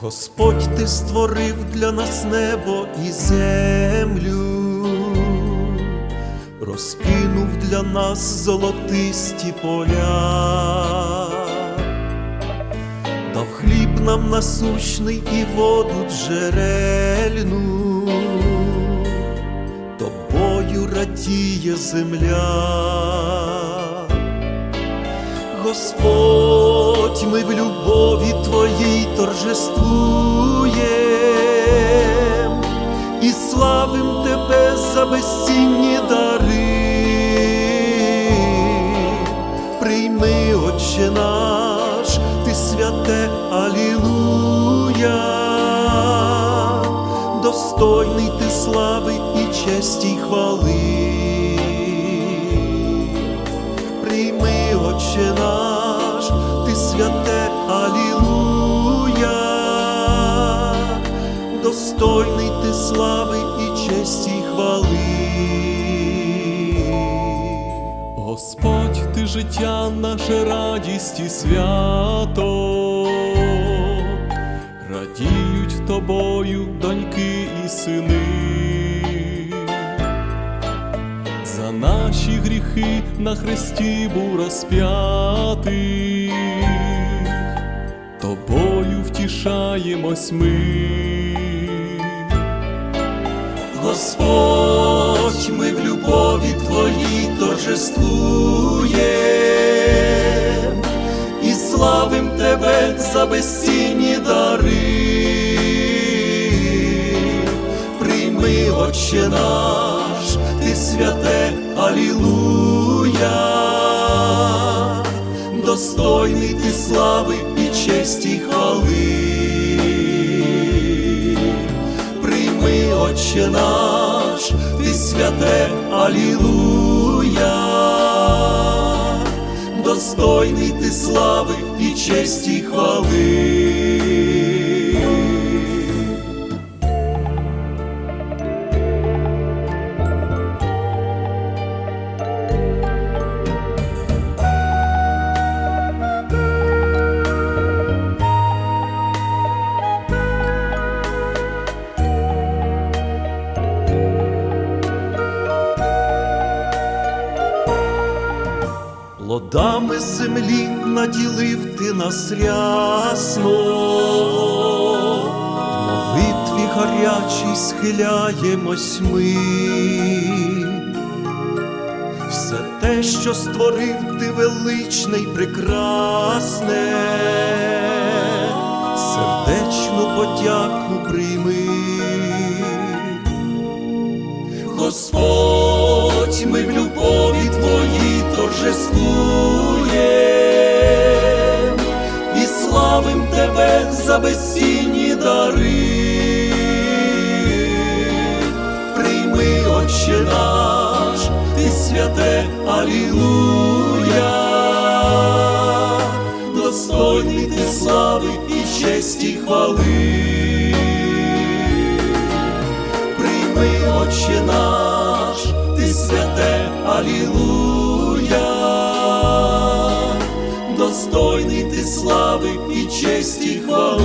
Господь ти створив для нас небо і землю, розкинув для нас золотисті поля, хліб нам насущний і воду джерельну, тобою радіє земля. Господь, ми в любові Твоїй торжествуєм і славим Тебе за безцінні дари. Достойний ти слави і честі й хвали. Прийми, Отче наш, ти святе Алілуя, достойний ти слави і честі й хвали. Господь, ти життя, наша радість і свято, тобою доньки і сини. За наші гріхи на хресті був розп'ятий, тобою втішаємось ми. Господь, ми в любові Твоїй торжествуєм і славим Тебе за безцінні Отче наш, Ти святе Алілуя, достойний ти слави і честі хвали. Прийми, Отче наш, ти святе Алілуя, достойний ти слави і честі хвали. Плодами землі наділив ти нас рясно, в молитві гарячій схиляємось ми. Все те, що створив ти величне й прекрасне, сердечну подяку прийми. Господь, ми в любові Твоїй торжествуєм і славим Тебе за безцінні дари. Прийми, Отче наш, ти святе Алілуя, достойний ти слави і честі хвали прийми, Отче наш, Алілуя, достойний ти слави і честі хвали.